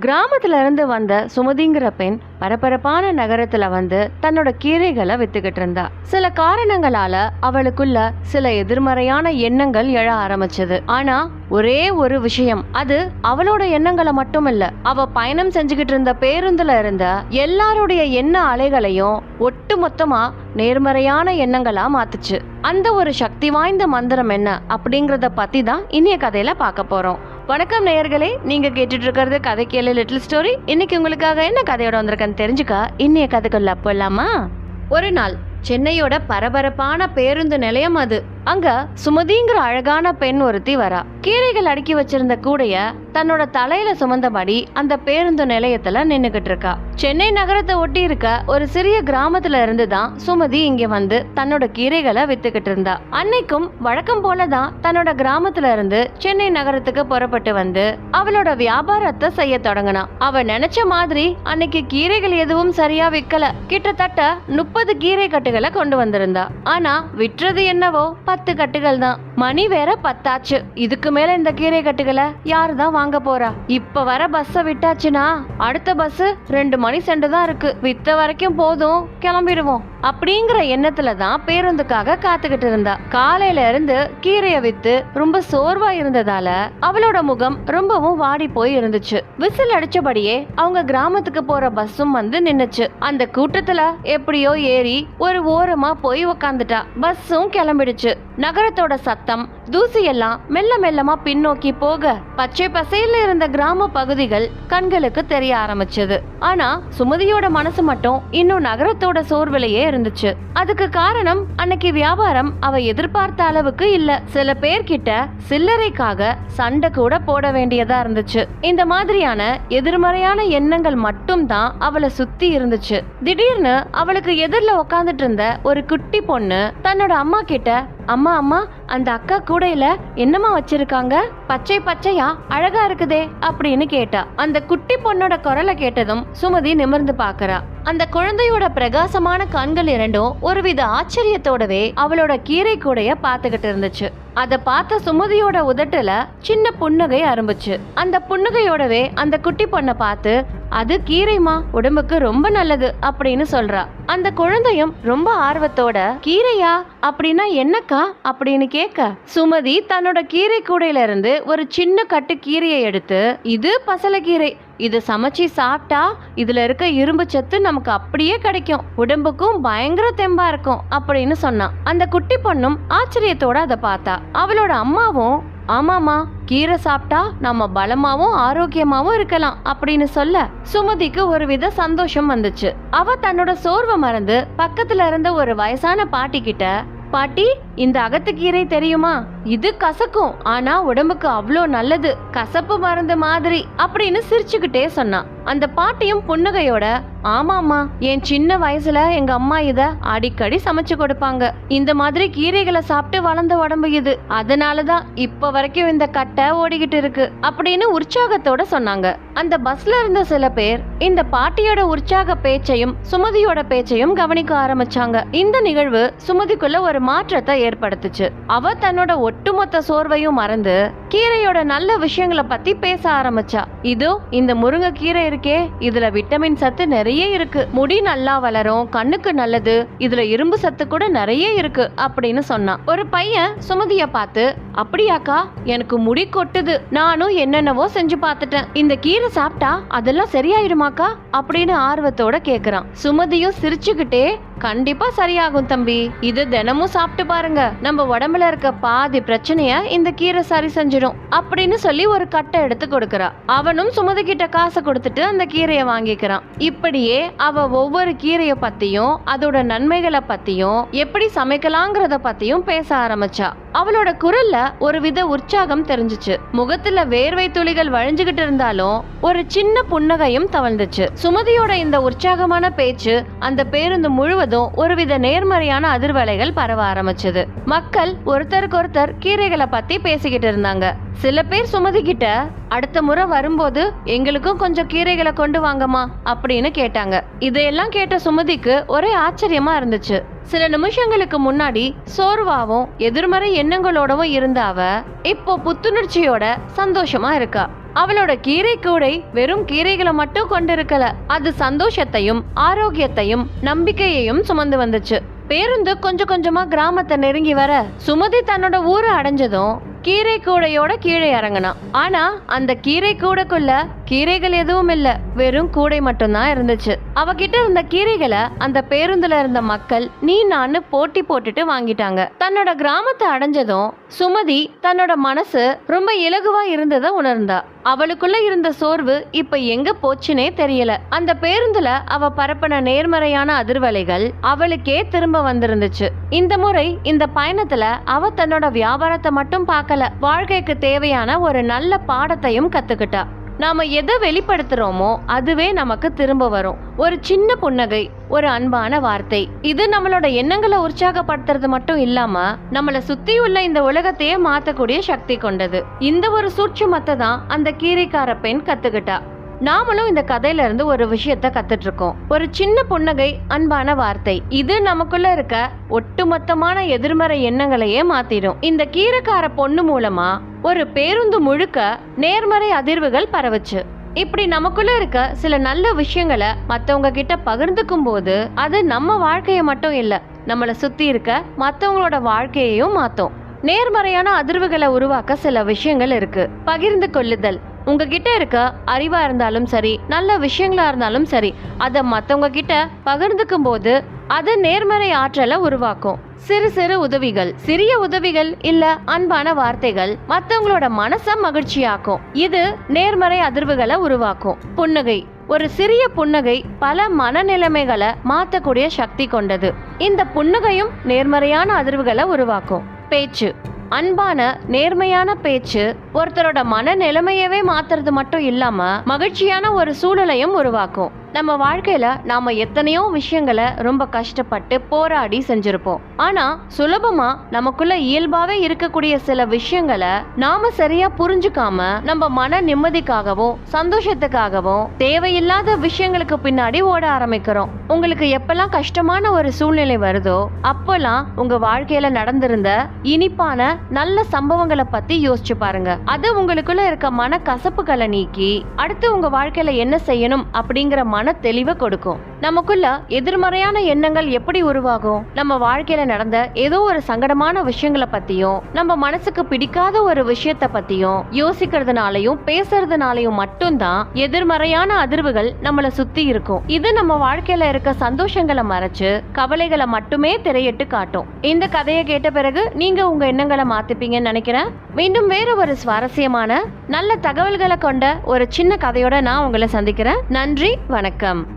கிராமத்துல இருந்து வந்த சுமதிங்கிற பெண் பரபரப்பான நகரத்துல வந்து தன்னோட கீரைகளை வித்துக்கிட்டு இருந்தா. சில காரணங்களால அவளுக்குள்ள சில எதிர்மறையான எண்ணங்கள் எழ ஆரம்பிச்சது. ஆனா ஒரே ஒரு விஷயம் அது அவளோட எண்ணங்களை மட்டும் இல்ல அவ பயணம் செஞ்சுக்கிட்டு இருந்த பேருந்துல இருந்த எல்லாருடைய எண்ண அலைகளையும் ஒட்டு மொத்தமா நேர்மறையான எண்ணங்களா மாத்துச்சு. அந்த ஒரு சக்தி வாய்ந்த மந்திரம் என்ன அப்படிங்கறத பத்தி தான் இன்னைய கதையில பார்க்க போறோம். வணக்கம் நேயர்களே நீங்க கேட்டுட்டு இருக்கிறது கதை கேளு லிட்டில் ஸ்டோரி இன்னைக்கு உங்களுக்காக என்ன கதையோட வந்திருக்கேன்னு தெரிஞ்சுக்கா? இன்னைய கதைக்குள்ள போலாமா? ஒரு நாள் சென்னையோட பரபரப்பான பேருந்து நிலையம் அது. அங்க சுமதிங்கிற அழகான பெண் ஒருத்தி வரா. கீரைகள் அடுக்கி வச்சிருந்த கூடைய தன்னோட தலையில சுமந்தபடி அந்த பேருந்து நிலையத்துல நின்னுகிட்டு இருக்கா. சென்னை நகரத்தை ஒட்டி இருக்க ஒரு சிறிய கிராமத்துல இருந்து தான் சுமதி இங்க வந்து தன்னோட கீரைகளை வித்துக்கிட்டு இருந்தா. அன்னைக்கும் வழக்கம் போலதான் தன்னோட கிராமத்துல இருந்து சென்னை நகரத்துக்கு புறப்பட்டு வந்து அவளோட வியாபாரத்தை செய்ய தொடங்கினா. அவ நினைச்ச மாதிரி அன்னைக்கு கீரைகள் எதுவும் சரியா விக்கல. கிட்டத்தட்ட முப்பது கீரை கட்டுகளை கொண்டு வந்திருந்தா. ஆனா விற்றது என்னவோ பத்து கட்டுகள் தான். மணி வேற பத்தாச்சு. இதுக்கு மேல இந்த கீரை கட்டுகளை யாரு தான் வாங்க போறா? இப்ப வர பஸ்ஸ விட்டாச்சுன்னா அடுத்த பஸ் ரெண்டு மணி சென்று தான் இருக்கு. வித்த வரைக்கும் போதும். கிளம்பிடுவோம். அப்படிங்கிற எண்ணத்துல தான் பேருந்துக்காக காத்துக்கிட்டு இருந்தா. காலையில இருந்து கீரைய வித்து ரொம்ப சோர்வா இருந்ததால அவளோட முகம் ரொம்பவும் வாடி போய் இருந்துச்சு. விசில் அடிச்சபடியே அவங்க கிராமத்துக்கு போற பஸ்ஸும் வந்து நின்னுச்சு. அந்த கூட்டத்துல எப்படியோ ஏறி ஒரு ஓரமா போய் உக்காந்துட்டா. பஸ்ஸும் கிளம்பிடுச்சு. நகரத்தோட சத்தம் தூசியெல்லாம் மெல்ல மெல்லமா பின்னோக்கி போக பச்சை பசையில இருந்த கிராம பகுதிகள் கண்களுக்கு தெரிய ஆரம்பிச்சது. ஆனா சுமதியோட மனசு மட்டும் இன்னும் நகரத்தோட சோர்விலேயே இருந்துச்சு. அதுக்கு காரணம் அன்னைக்கு வியாபாரம் அவ எதிர்பார்த்த அளவுக்கு இல்ல. சில பேர்கிட்ட சில்லறைக்காக சண்டை கூட போட வேண்டியதா இருந்துச்சு. இந்த மாதிரியான எதிர்மறையான எண்ணங்கள் மட்டும் தான் அவளை சுத்தி இருந்துச்சு. திடீர்னு அவளுக்கு எதிரில் உக்காந்துட்டு இருந்த ஒரு குட்டி பொண்ணு தன்னோட அம்மா கிட்ட அம்மா அம்மா அந்த அக்கா கூடையில என்னம்மா வச்சிருக்காங்க? பச்சை பச்சையா? அழகா இருக்குதே அப்படின்னு கேட்டா. அந்த குட்டி பொண்ணோட குரலை கேட்டதும் சுமதி நிமிர்ந்து பாக்குறா அந்த குழந்தையோட பிரகாசமான கண்கள் இரண்டும் ஒருவித ஆச்சரியத்தோடவே அவளோட கீரை கூடைய பார்த்துக்கிட்டு இருந்துச்சு. அத பார்த்த சுமதியோட உதட்டுல சின்ன புன்னகை ஆரம்பிச்சு அந்த புன்னகையோடவே அந்த குட்டி பொண்ணை பார்த்து அது கீரைமா உடம்புக்கு ரொம்ப நல்லது அப்படின்னு சொல்றா. அந்த குழந்தையும் ரொம்ப ஆர்வத்தோட கீரையா அப்படின்னா என்னக்கா? அப்படின்னு கேட்க சுமதி தன்னோட கீரை கூடையில இருந்து ஒரு சின்ன கட்டு கீரையை எடுத்து இது பசலைக்கீரை இது சமைச்சு சாப்பிட்டா இதுல இருக்க இரும்பு சத்து நமக்கு அப்படியே கிடைக்கும் உடம்புக்கும் பயங்கர தெம்பா இருக்கும் அப்படின்னு சொன்னான் அந்த குட்டி பொண்ணும் ஆச்சரியத்தோட அதை பார்த்தா. அவளோட அம்மாவும் ஆமாமா கீரை சாப்பிட்டா நம்ம பலமாவும் ஆரோக்கியமாவும் இருக்கலாம் அப்படின்னு சொல்ல சுமதிக்கு ஒரு வித சந்தோஷம் வந்துச்சு. அவ தன்னோட சோர்வை மறந்து பக்கத்துல இருந்த ஒரு வயசான பாட்டி கிட்ட பாட்டி இந்த அகத்துக்கீரை தெரியுமா? இது கசக்கும். ஆனா உடம்புக்கு அவ்வளோ நல்லது. கசப்பு மருந்து மாதிரி அப்படின்னு சிரிச்சுக்கிட்டே சொன்னான். அந்த பாட்டியும் புன்னகையோட ஆமாம்மா என் சின்ன வயசுல எங்க அம்மா இத அடிக்கடி சமைச்சு கொடுப்பாங்க. இந்த மாதிரி கீரைகளை சாப்பிட்டு வளர்ந்த உடம்பு இது. அதனாலதான் இப்ப வரைக்கும் இந்த கட்டை ஓடிக்கிட்டு இருக்கு அப்படின்னு உற்சாகத்தோட சொன்னாங்க. அந்த பஸ்ல இருந்த சில பேர் இந்த பாட்டியோட உற்சாக பேச்சையும் சுமதியோட பேச்சையும் கவனிக்க ஆரம்பிச்சாங்க. இந்த நிகழ்வு சுமதிக்குள்ள ஒரு மாற்றத்தை ஏற்படுத்துச்சு. அவ தன்னோட ஒட்டுமொத்த சோர்வையும் மறந்து கீரையோட நல்ல விஷயங்களை பத்தி பேச ஆரம்பிச்சா. இதோ இந்த முருங்கை கீரை இருக்கே. இதுல விட்டமின் சத்து நிறைய இருக்கு. முடி நல்லா வளரும் கண்ணுக்கு நல்லது. இதுல இரும்பு சத்து கூட நிறைய இருக்கு அப்படின்னு சொன்னான். ஒரு பையன் சுமதிய பார்த்து அப்படியாக்கா எனக்கு முடி கொட்டுது. நானும் என்னென்னவோ செஞ்சு பார்த்துட்டேன். இந்த கீரை சாப்பிட்டா அதெல்லாம் சரியாயிடுமாக்கா அப்படின்னு ஆர்வத்தோட கேக்குறான். சுமதியும் சிரிச்சுக்கிட்டே கண்டிப்பா சரியாகும் தம்பி. இது தினமும் சாப்பிட்டு பாருங்க. நம்ம உடம்புல இருக்க பாதி பிரச்சனைய இந்த கீரை சரி செஞ்சிடும். அப்படின்னு சொல்லி ஒரு கட்டை எடுத்து கொடுக்கறா. அவனும் சுமதி கிட்ட காசை கொடுத்துட்டு அந்த கீரையை வாங்கிக்கிறான். இப்படியே அவ ஒவ்வொரு கீரையை பத்தியும் அதோட நன்மைகளை பத்தியும் எப்படி சமைக்கலாங்கிறத பத்தியும் பேச ஆரம்பிச்சா. அவளோட குரல்ல ஒரு வித உற்சாகம் தெரிஞ்சுச்சு. முகத்துல வேர்வை துளிகள் வழிஞ்சுகிட்டு இருந்தாலும் ஒரு சின்ன புன்னகையும் தவழ்ந்துச்சு. சுமதியோட இந்த உற்சாகமான பேச்சு அந்த பேருந்து முழுவதும் ஒருவித நேர்மறையான அதிர்வலைகள் பரவ ஆரம்பிச்சது. மக்கள் ஒருத்தருக்கு ஒருத்தர் கீரைகளை பத்தி பேசிக்கிட்டு இருந்தாங்க. சில பேர் சுமதிக்கிட்ட அடுத்த முறை வரும்போது எங்களுக்கும் கொஞ்சம் கீரைகளை கொண்டு வாங்கம்மா அப்படின்னு கேட்டாங்க. இதையெல்லாம் கேட்ட சுமதிக்கு ஒரே ஆச்சரியமா இருந்துச்சு. சில நிமிஷங்களுக்கு முன்னாடி சோர்வாவும் எதிர்மறை எண்ணங்களோடவும் இருந்த அவ இப்போ புத்துணர்ச்சியோட சந்தோஷமா இருக்கா. அவளோட கீரை கூடை வெறும் கீரைகளை மட்டும் கொண்டிருக்கல. அது சந்தோஷத்தையும் ஆரோக்கியத்தையும் நம்பிக்கையையும் சுமந்து வந்துச்சு. பேருந்து கொஞ்சம் கொஞ்சமா கிராமத்தை நெருங்கி வர சுமதி தன்னோட ஊரை அடைஞ்சதும் கீரை கூடையோட கீழே இறங்கினான் ஆனா அந்த கீரை கூடைக்குள்ள கீரைகள் எதுவும் இல்ல. வெறும் கூடை மட்டும்தான் இருந்துச்சு. அவகிட்ட இருந்த கீரைகளை அந்த பேருந்துல இருந்த மக்கள் நீ நான் போட்டி போட்டுட்டு வாங்கிட்டாங்க. தன்னோட கிராமத்தை அடைஞ்சதும் சுமதி தன்னோட மனசு ரொம்ப இலகுவா இருந்ததை உணர்ந்தா. அவளுக்குள்ள இருந்த சோர்வு இப்ப எங்க போச்சுனே தெரியல. அந்த பேருந்துல அவ பரப்பின நேர்மறையான அதிர்வலைகள் அவளுக்கே திரும்ப வந்திருந்துச்சு. இந்த முறை இந்த பயணத்துல அவ தன்னோட வியாபாரத்தை மட்டும் பார்க்கல. வாழ்க்கைக்கு தேவையான ஒரு நல்ல பாடத்தையும் கத்துக்கிட்டா. நாம எதை வெளிப்படுத்துறோமோ அதுவே நமக்கு திரும்ப வரும். ஒரு சின்ன புன்னகை ஒரு அன்பான வார்த்தை. இது நம்மளோட எண்ணங்களை உற்சாகப்படுத்துறது மட்டும் இல்லாம நம்மளை சுத்தி உள்ள இந்த உலகத்தையே மாத்தக்கூடிய சக்தி கொண்டது. இந்த ஒரு சூட்சுமத்தை தான் அந்த கீரைக்கார பெண் கத்துக்கிட்டா. நாமளும் இந்த கதையில இருந்து ஒரு விஷயத்த கத்துட்டு இருக்கோம் ஒரு சின்ன புன்னகை அன்பான வார்த்தை. இது நமக்குள்ள இருக்க ஒட்டுமொத்தமான எதிர்மறை எண்ணங்களையே மாத்திடும். இந்த கீரைக்கார பொண்ணு மூலமா ஒரு பேருந்து முழுக்க நேர்மறை அதிர்வுகள் பரவுச்சு. இப்படி நமக்குள்ள இருக்க சில நல்ல விஷயங்களை மற்றவங்க கிட்ட பகிர்ந்துக்கும் போது அது நம்ம வாழ்க்கையை மட்டும் இல்லை நம்மளை சுத்தி இருக்க மற்றவங்களோட வாழ்க்கையையும் மாத்தும். நேர்மறையான அதிர்வுகளை உருவாக்க சில விஷயங்கள் இருக்கு. பகிர்ந்து கொள்ளுதல். உங்ககிட்ட இருக்க அறிவா இருந்தாலும் சரி நல்ல விஷயங்களா இருந்தாலும் சரி அதை மற்றவங்க கிட்ட பகிர்ந்துக்கும் போது அது நேர்மறை ஆற்றலை உருவாக்கும். சிறு சிறு உதவிகள் சிறிய உதவிகள் இல்ல அன்பான வார்த்தைகள் மத்தவங்களோட மனச மகிழ்ச்சியாக்கும். இது நேர்மறை அதிர்வுகளை உருவாக்கும். புன்னகை ஒரு சிறிய புன்னகை பல மனநிலைமைகளை மாத்தக்கூடிய சக்தி கொண்டது. இந்த புன்னகையும் நேர்மறையான அதிர்வுகளை உருவாக்கும். பேச்சு அன்பான நேர்மையான பேச்சு ஒருத்தரோட மன நிலைமையவே மாத்துறது மட்டும் இல்லாம மகிழ்ச்சியான ஒரு சூழலையும் உருவாக்கும். நம்ம வாழ்க்கையில் நாம் எத்தனையோ விஷயங்களை ரொம்ப கஷ்டப்பட்டு போராடி செஞ்சுருப்போம். ஆனால் சுலபமாக நமக்குள்ள இயல்பாகவே இருக்கக்கூடிய சில விஷயங்களை நாம சரியாக புரிஞ்சுக்காம நம்ம மன நிம்மதிக்காகவும் சந்தோஷத்துக்காகவும் தேவையில்லாத விஷயங்களுக்கு பின்னாடி ஓட ஆரம்பிக்கிறோம். உங்களுக்கு எப்பெல்லாம் கஷ்டமான ஒரு சூழ்நிலை வருதோ அப்போல்லாம் உங்கள் வாழ்க்கையில் நடந்திருந்த இனிப்பான நல்ல சம்பவங்களை பற்றி யோசிச்சு பாருங்க. அது உங்களுக்குள்ள இருக்க மன கசப்புகளை நீக்கி அடுத்து உங்கள் வாழ்க்கையில் என்ன செய்யணும் அப்படிங்கிற மன தெளிவை கொடுக்கும். நமக்குள்ள எதிர்மறையான எண்ணங்கள் எப்படி உருவாகும்? நம்ம வாழ்க்கையில நடந்த ஏதோ ஒரு சங்கடமான விஷயங்களை பத்தியும் நம்ம மனசுக்கு பிடிக்காத ஒரு விஷயத்த பத்தியும் யோசிக்கிறதுனாலையும் பேசுறதுனாலையும் மட்டும்தான் எதிர்மறையான அதிர்வுகள் நம்மள சுத்தி இருக்கும். இது நம்ம வாழ்க்கையில இருக்க சந்தோஷங்களை மறைச்சு கவலைகளை மட்டுமே திரையிட்டு காட்டும். இந்த கதையை கேட்ட பிறகு நீங்க உங்க எண்ணங்களை மாத்திப்பீங்கன்னு நினைக்கிறேன். மீண்டும் வேற ஒரு சுவாரஸ்யமான நல்ல தகவல்களை கொண்ட ஒரு சின்ன கதையோட நான் உங்களை சந்திக்கிறேன். நன்றி வணக்கம்.